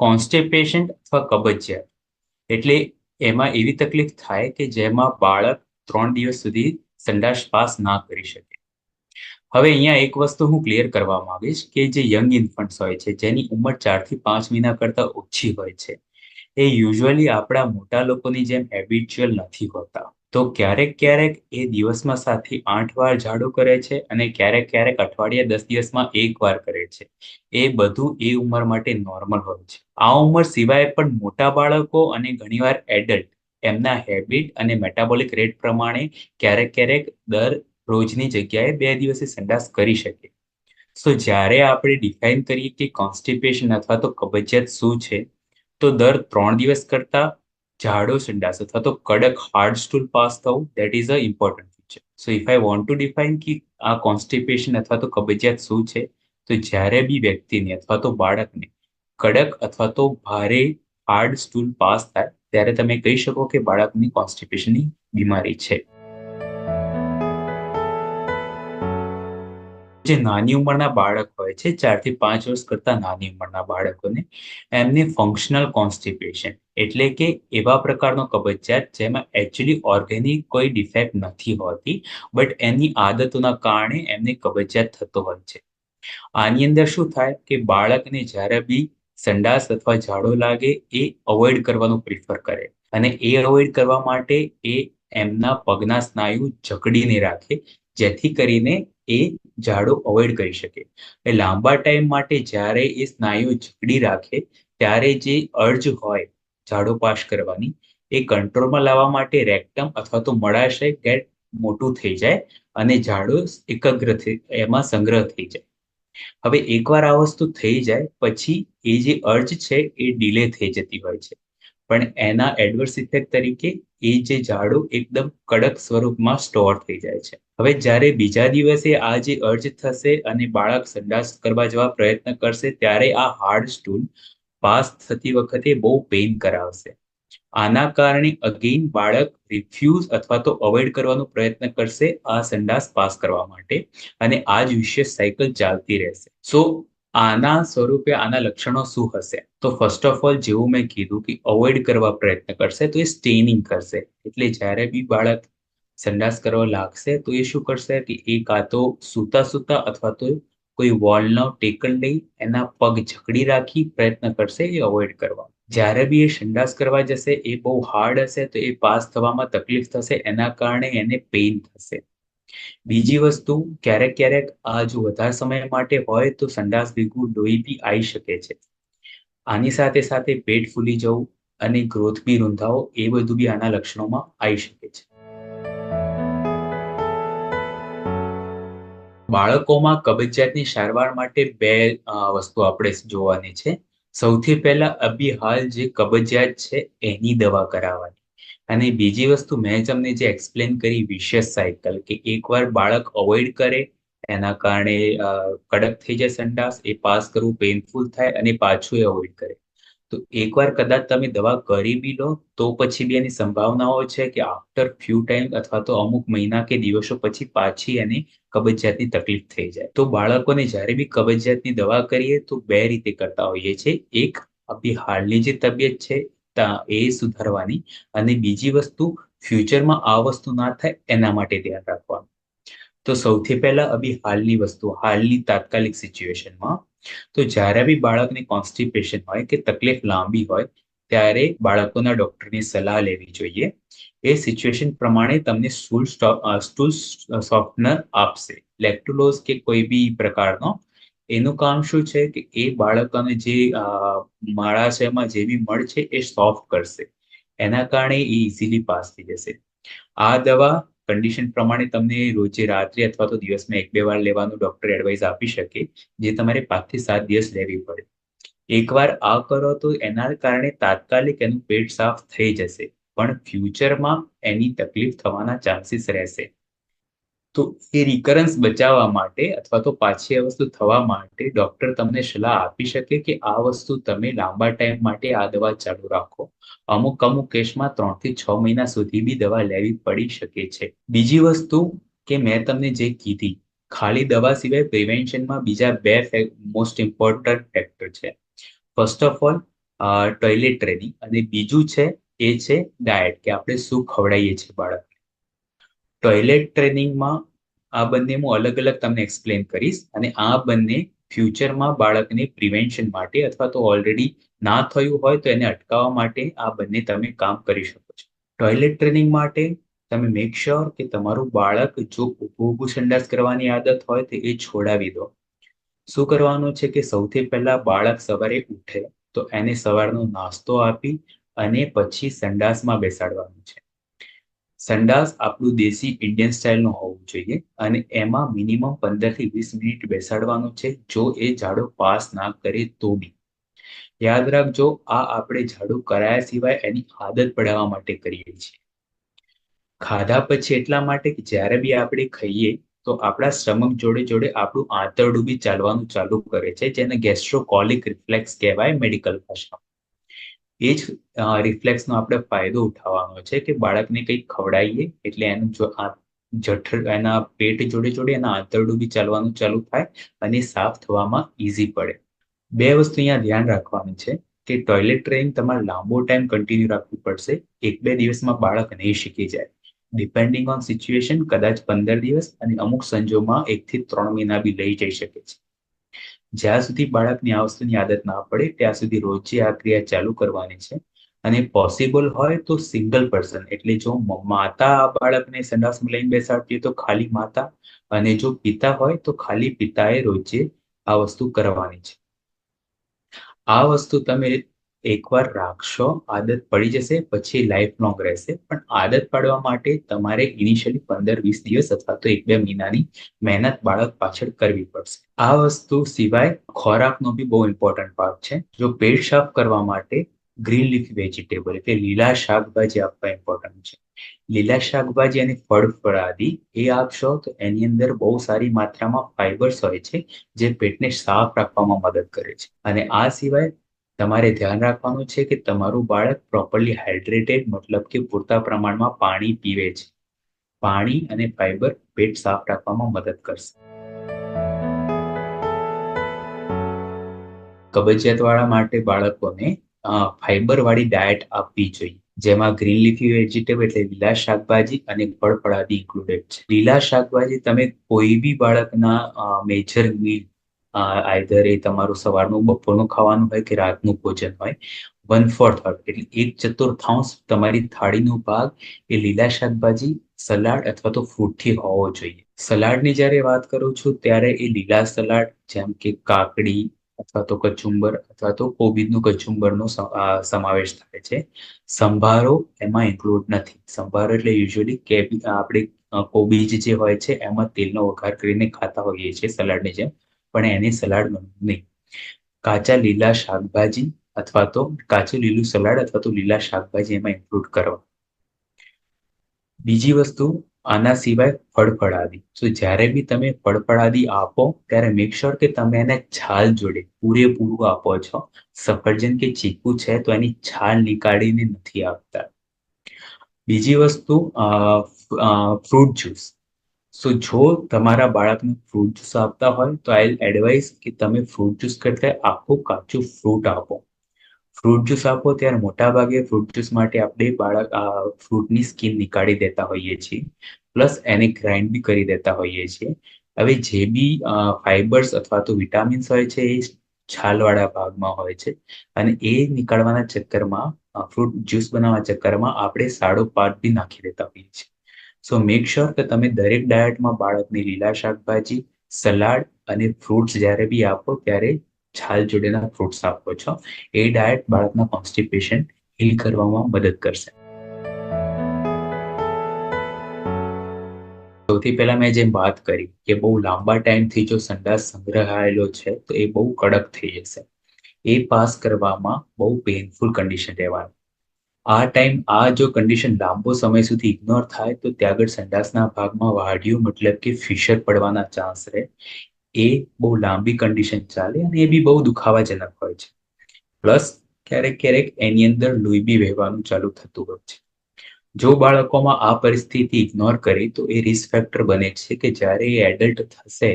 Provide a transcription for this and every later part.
Constipation અથવા કબજિયાત એટલે એમાં એવી તકલીફ થાય કે જેમાં બાળક ત્રણ દિવસ સુધી સંડાસ પાસ ના કરી શકે. હવે અહીંયા એક વસ્તુ હું ક્લિયર કરવા માંગીશ કે જે યંગ ઇન્ફન્ટ્સ હોય છે, જેની ઉંમર ચારથી પાંચ મહિના કરતા ઓછી હોય છે, એ યુઝ્યુઅલી આપણા મોટા લોકોની જેમ હેબિચ્યુઅલ નથી હોતા. તો ક્યારેક ક્યારેક એ દિવસમાં સાથી આઠ વાર ઝાડુ કરે છે અને ક્યારેક ક્યારેક અઠવાડિયા દસ દિવસમાં એક વાર કરે છે. એ બધું એ ઉંમર માટે નોર્મલ હોય છે. આ ઉંમર સિવાય પણ મોટા બાળકો અને ઘણીવાર એડલ્ટ એમના હેબિટ અને મેટાબોલિક રેટ પ્રમાણે ક્યારેક ક્યારેક દર રોજની જગ્યાએ બે દિવસે સંડાસ કરી શકે. સો જ્યારે આપણે ડિફાઇન કરીએ કે કોન્સ્ટિપેશન અથવા તો કબજિયાત શું છે, તો દર ત્રણ દિવસ કરતા જાડો સંડાસ અથવા તો કડક હાર્ડ સ્ટૂલ પાસ થવું that is a important feature so if I want to define કે આ કોન્સ્ટિપેશન અથવા તો કબજિયાત શું છે, તો જ્યારે બી વ્યક્તિને અથવા તો બાળકને કડક અથવા તો ભારે હાર્ડ સ્ટૂલ પાસ થાય, ત્યારે તમે કહી શકો કે બાળકની કોન્સ્ટિપેશનની બીમારી છે. જે નાની ઉંમરના બાળક હોય છે, ચારથી પાંચ વર્ષ કરતા નાની ઉંમરના બાળકોને એમને ફંક્શનલ કોન્સ્ટિપેશન એટલે કે એવા પ્રકારનો કબજિયાત જેમાં એકચ્યુઅલી ઓર્ગેનિક કોઈ ડિફેક્ટ નથી હોતી બટ એની આદતોના કારણે એમને કબજિયાત થતો હોય છે. આની અંદર શું થાય કે બાળકને જ્યારે બી સંડાસ અથવા ઝાડો લાગે, એ અવોઇડ કરવાનું પ્રિફર કરે અને એ અવોઇડ કરવા માટે એ એમના પગના સ્નાયુ જકડીને રાખે, જેથી કરીને એ ઝાડો અવોઇડ કરી શકે. એ લાંબા ટાઈમ માટે જ્યારે એ સ્નાયુ જકડી રાખે, ત્યારે જે અર્જ હોય ઝાડો પાસ કરવાની, એ કંટ્રોલમાં લાવવા માટે રેક્ટમ અથવા તો મળાશય ગેટ મોટું થઈ જાય અને ઝાડો એકાગ્ર થઈ એમાં સંગ્રહ થઈ જાય. હવે એકવાર આ વસ્તુ થઈ જાય, પછી એ જે અર્જ છે એ ડિલે થઈ જતી હોય છે. પણ એના એડવર્સ ઇફેક્ટ તરીકે એ જે ઝાડો એકદમ કડક સ્વરૂપમાં સ્ટોર થઈ જાય છે. હવે જ્યારે બીજા દિવસે આ જે અર્જ થશે અને બાળક સંડાસ કરવા જવા પ્રયત્ન કરશે, ત્યારે આ હાર્ડ સ્ટૂલ પાસ થતી વખતે બહુ પેઇન કરાવશે. આના કારણે અગેઇન બાળક રિફ્યુઝ અથવા તો અવોઇડ કરવાનો પ્રયત્ન કરશે આ સંડાસ પાસ કરવા માટે અને આ જ વિશેષ સાયકલ ચાલતી રહેશે. સો આના સ્વરૂપે આના લક્ષણો શું હશે? તો ફર્સ્ટ ઓફ ઓલ જેવું મેં કીધું કે અવોઇડ કરવા પ્રયત્ન કરશે, તો એ સ્ટેનિંગ કરશે. એટલે જ્યારે બી બાળક સંડાસ કરવા લાગશે તો એ શું કરશે કે એ કાં તો સૂતા સૂતા અથવા તો કોઈ વોલનો ટેકન લઈ એના પગ જકડી રાખી પ્રયત્ન કરશે એ અવોઇડ કરવા. જ્યારે બી એ સંડાસ કરવા જશે, એ બહુ હાર્ડ હશે, તો એ પાસ થવામાં તકલીફ થશે, એના કારણે એને પેઇન થશે. બીજી વસ્તુ, ક્યારેક ક્યારેક આ જો વધારે સમય માટે હોય તો સંડાસ ભેગું લોહી બી આવી શકે છે. આની સાથે સાથે પેટ ફૂલી જવું અને ગ્રોથ બી રૂંધાવો એ બધું બી આના લક્ષણોમાં આવી શકે છે. બાળકોમાં કબજિયાતની સારવાર માટે બે વસ્તુ આપણે જોવાની છે. સૌથી પહેલા અભી હાલ જે કબજિયાત છે એની દવા કરાવવાની. અને બીજી વસ્તુ મેં તમને જે એક્સપ્લેન કરી વિશેષ સાયકલ કે એકવાર બાળક અવોઇડ કરે, એના કારણે કડક થઈ જાય સંડાસ, એ પાસ કરવું પેઇનફુલ થાય અને પાછું એ અવોઇડ કરે. તો એકવાર કદાચ તમે દવા કરી બી લો, તો પછી બી એની સંભાવનાઓ છે કે આફ્ટર ફ્યુ ટાઈમ અથવા તો અમુક મહિના કે દિવસો પછી પાછી એની કબજિયાતની તકલીફ થઈ જાય. તો બાળકોને જ્યારે બી કબજિયાતની દવા કરીએ તો બે રીતે કરતા હોઈએ છીએ. એક, આપણી હાલની જે તબિયત છે એ સુધારવાની અને બીજી વસ્તુ, ફ્યુચરમાં આ વસ્તુ ના થાય એના માટે ધ્યાન રાખવાનું. તો સૌથી પહેલા અભી હાલની વસ્તુ, હાલની તાત્કાલિક સિચ્યુએશનમાં તો જ્યારે બી બાળકને કોન્સ્ટિપેશન હોય કે તકલીફ લાંબી હોય, ત્યારે બાળકોના ડોક્ટરની સલાહ લેવી જોઈએ. એ સિચ્યુએશન પ્રમાણે તમને સ્ટૂલ સ્ટૂલ સોફ્ટનર આપશે. લેક્ટુલોઝ કે કોઈ બી પ્રકારનો. એનું કામ શું છે કે એ બાળકોને જે માળા છે જે બી મળ છે એ સોફ્ટ કરશે. એના કારણે એ ઇઝીલી પાસ થઈ જશે. આ દવા કન્ડિશન પ્રમાણે તમને રોજે રાત્રે અથવા તો દિવસમાં એક બે વાર લેવાનું ડોક્ટર એડવાઇસ આપી શકે, જે તમારે પાંચથી સાત દિવસ લેવી પડે. એકવાર આ કરો તો એના કારણે તાત્કાલિક એનું પેટ સાફ થઈ જશે, પણ ફ્યુચરમાં એની તકલીફ થવાના ચાન્સીસ રહેશે. તો એ રિકરન્સ બચાવવા માટે અથવા તો પાછી આ વસ્તુ થવા માટે ડોક્ટર તમને સલાહ આપી શકે કે આ વસ્તુ તમે લાંબા ટાઈમ માટે આ દવા ચાલુ રાખો. અમુક અમુક કેસમાં ત્રણથી છ મહિના સુધી બી દવા લેવી પડી શકે છે. બીજી વસ્તુ કે મેં તમને જે કીધી, ખાલી દવા સિવાય પ્રિવેન્શનમાં બીજા બે મોસ્ટ ઇમ્પોર્ટન્ટ ફેક્ટર છે. First of all toilet training અને બીજું છે, એ છે ડાયટ કે આપણે શું ખવડાવીએ છીએ બાળકને ટોયલેટ ટ્રેનિંગમાં આ બંને હું અલગ અલગ તમને એક્સપ્લેન કરીશ અને આ બંને ફ્યુચરમાં બાળકને પ્રિવેન્શન માટે અથવા તો ઓલરેડી ના થયું હોય તો એને અટકાવવા માટે આ બંને તમે કામ કરી શકો છો. ટોયલેટ ટ્રેનિંગ માટે તમે મેક શ્યોર કે તમારું બાળક જો ઊભું ઊભું સંડાસ કરવાની આદત હોય તો એ છોડાવી દો. શું કરવાનું છે કે સૌથી પહેલા બાળક સવારે ઉઠે તો એને સવારનો નાસ્તો આપી અને પછી સંડાસમાં બેસાડવાનું છે. સંડાસ આપણું દેશી ઇન્ડિયન સ્ટાઇલનું હોવું જોઈએ અને એમાં મિનિમમ પંદરથી વીસ મિનિટ બેસાડવાનું છે. જો એ ઝાડો પાસ ના કરે તો બી. યાદ રાખજો, આ આપણે ઝાડુ કરાયા સિવાય એની આદત પડાવવા માટે કરીએ છીએ. ખાધા પછી એટલા માટે કે જ્યારે બી આપણે ખાઈએ, તો આપણા સ્ટમક જોડે જોડે આપણું આંતરડું બી ચાલવાનું ચાલુ કરે છે, જેને ગેસ્ટ્રોકોલિક રિફ્લેક્સ કહેવાય મેડિકલ ભાષામાં એ જ રિફ્લેક્સનો આપણે ફાયદો ઉઠાવવાનો છે કે બાળકને કંઈક ખવડાવીએ એટલે એનું જઠર, એના પેટ જોડે જોડે, એના આંતરડું બી ચાલવાનું ચાલુ થાય અને સાફ થવામાં ઇઝી પડે. બે વસ્તુ અહીંયા ધ્યાન રાખવાની છે કે ટોયલેટ ટ્રેનિંગ તમારે લાંબો ટાઈમ કન્ટિન્યુ રાખવું પડશે. એક બે દિવસમાં બાળક નહીં શીખી જાય. ડિપેન્ડિંગ ઓન સિચ્યુએશન કદાચ પંદર દિવસ અને અમુક સંજોગમાં એકથી ત્રણ મહિના બી લઈ જઈ શકે છે. જ્યાં સુધી બાળકની આ વસ્તુની આદત ના પડે, ત્યાં સુધી રોજે આ ક્રિયા ચાલુ કરવાની છે. અને પોસિબલ હોય તો સિંગલ પર્સન એટલે જો માતા આ બાળકને સંડાસમાં લઈને બેસાડતી હોય તો ખાલી માતા, અને જો પિતા હોય તો ખાલી પિતાએ રોજે આ વસ્તુ કરવાની છે. આ વસ્તુ તમે એકવાર રાખશો આદત પડી જશે, પછી લાઈફ લોંગ રહેશે. પણ આદત પાડવા માટે તમારે ઇનિશિયલી પંદર વીસ દિવસ અથવા તો એક બે મહિનાની મહેનત બાળક પાછળ કરવી પડશે. આ વસ્તુ સિવાય ખોરાકનો બી બહુ ઇમ્પોર્ટન્ટ પાર્ટ છે. જો પેટ સાફ કરવા માટે ગ્રીન લીફ વેજીટેબલ એટલે લીલા શાકભાજી આપવા ઇમ્પોર્ટન્ટ છે. લીલા શાકભાજી અને ફળ ફળાદી એ આપશો તો એની અંદર બહુ સારી માત્રામાં ફાઈબર્સ હોય છે, જે પેટને સાફ રાખવામાં મદદ કરે છે. અને આ સિવાય તમારે ધ્યાન રાખવાનું છે કે તમારું બાળક પ્રોપરલી હાઇડ્રેટેડ મતલબ કે પૂરતા પ્રમાણમાં પાણી પીવે છે. પાણી અને ફાઈબર પેટ સાફ રાખવામાં મદદ કરશે. કબજિયાત વાળા માટે બાળકોને ફાઈબર વાળી ડાયટ આપવી જોઈએ. જેમાં ગ્રીન લીફી વેજીટેબલ એટલે લીલા શાકભાજી અને ફળ ફળાદી ઇન્ક્લુડેડ છે. લીલા શાકભાજી તમે કોઈ બી બાળકના મેજર મીલ આઈધર એ તમારું સવારનું, બપોરનું ખાવાનું હોય કે રાતનું ભોજન હોય વન ફોર્થ એટલે એક ચતુર્થાંશ તમારી થાળીનો ભાગ એ લીલા શાકભાજી, સલાડ અથવા તો ફ્રૂટથી હોવો જોઈએ. સલાડની જ્યારે વાત કરું છું, ત્યારે એ લીલા સલાડ જેમ કે કાકડી અથવા તો કચુંબર અથવા તો કોબીજનું કચુંબરનો સમાવેશ થાય છે. સંભારો એમાં ઇન્ક્લુડ નથી. સંભારો એટલે યુઝ્યુઅલી કેબી, આપણે કોબીજ જે હોય છે, એમાં તેલનો વઘાર કરીને ખાતા હોઈએ છીએ સલાડની જેમ. પણ એને સલાડ નહીં. કાચા લીલા શાકભાજી અથવા તો કાચું લીલું સલાડ અથવા તો લીલા શાકભાજી એમાં ઇન્ક્લુડ કરવા બીજી વસ્તુ, આના સિવાય ફળફળાદી તો જ્યારે બી તમે ફળફળાદી આપો, ત્યારે મેક શ્યોર કે તમે એને છાલ જોડે પૂરેપૂરું આપો છો. સફરજન કે ચીકુ છે, તો એની છાલ નીકાળીને નથી આપતા. બીજી વસ્તુ ફ્રૂટ જ્યુસ. સો જો તમારા બાળકને ફ્રૂટ જ્યુસ આપતા હોય, તો આઈ એડવાઇસ કે તમે ફ્રૂટ જ્યુસ કરતા આખું કાચું ફ્રૂટ આપો. ફ્રૂટ જ્યુસ આપો, ત્યારે મોટા ભાગે ફ્રૂટ જ્યુસ માટે આપણે બાળક ફ્રૂટની સ્કીન નીકાળી દેતા હોઈએ છીએ. પ્લસ એને ગ્રાઇન્ડ બી કરી દેતા હોઈએ છીએ. હવે જે બી ફાઇબર્સ અથવા તો વિટામિન્સ હોય છે, એ છાલવાળા ભાગમાં હોય છે. અને એ નીકળવાના ચક્કરમાં ફ્રૂટ જ્યુસ બનાવવા ચક્કરમાં આપણે સાડો પાર્ટ બી નાખી દેતા હોઈએ છીએ. સો મેક શ્યોર કે તમે દરેક ડાયટમાં બાળકની લીલા શાકભાજી, સલાડ અને ફ્રૂટ્સ જ્યારે બી આપો ત્યારે છાલ જોડેના ફ્રૂટ્સ આપો છો. એ ડાયટ બાળકના કોન્સ્ટિપેશન હીલ કરવામાં મદદ કરશે. સૌથી પહેલા મેં જેમ વાત કરી કે બહુ લાંબા ટાઈમથી જો સંડાસ સંગ્રહાયેલો છે તો એ બહુ કડક થઈ જશે. એ પાસ કરવામાં બહુ પેઇનફુલ કન્ડિશન રહેવાની. આ ટાઈમ આ જો કન્ડિશન લાંબો સમય સુધી ઇગ્નોર થાય, તો ત્યાં સંડાસના ભાગમાં વાડિયું મતલબ કે ફિશર પડવાના ચાન્સ રહે. એ બહુ લાંબી કન્ડિશન ચાલે અને એ બી બહુ દુખાવાજનક હોય છે. પ્લસ ક્યારેક ક્યારેક એની અંદર લોહી બી વહેવાનું ચાલુ થતું હોય છે. જો બાળકોમાં આ પરિસ્થિતિ ઇગ્નોર કરી, તો એ રિસ્ક ફેક્ટર બને છે કે જ્યારે એ એડલ્ટ થશે,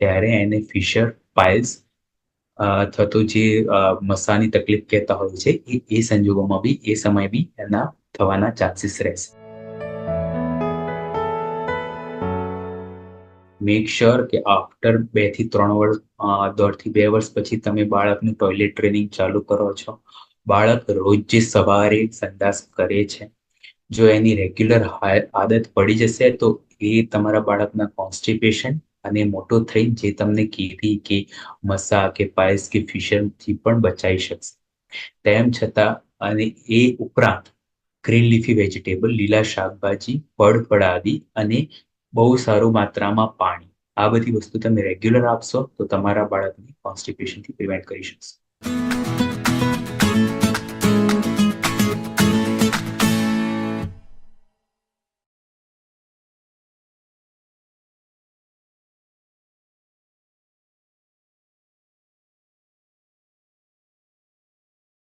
ત્યારે એને ફિશર પાઇલ્સ થતો જે મસાની તકલીફ કહેતા હોય છે, એ એ સંજોગોમાં બી, એ સમયે બી એના થવાના ચાન્સીસ રહેશે. મેક શ્યોર કે આફ્ટર બેથી ત્રણ વર્ષ દોઢ દોઢથી બે વર્ષ પછી તમે બાળકનું ટોયલેટ ટ્રેનિંગ ચાલુ કરો છો. બાળક રોજ જે સવારે સંદાસ કરે છે, જો એની રેગ્યુલર આદત પડી જશે તો એ તમારા બાળકના કોન્સ્ટિપેશન અને મોટો થઈ જે તમને કીધી કે મસા કે પાયસ કે ફિશરથી પણ બચાવી શકશે. તેમ છતાં અને એ ઉપરાંત ગ્રીન લીફી વેજીટેબલ, લીલા શાકભાજી ફળ ફળ આદિ અને બહુ સારું માત્રામાં પાણી. આ બધી વસ્તુ તમે રેગ્યુલર આપશો તો તમારા બાળકને કોન્સ્ટિપેશનથી પ્રિવેન્ટ કરી શકશો.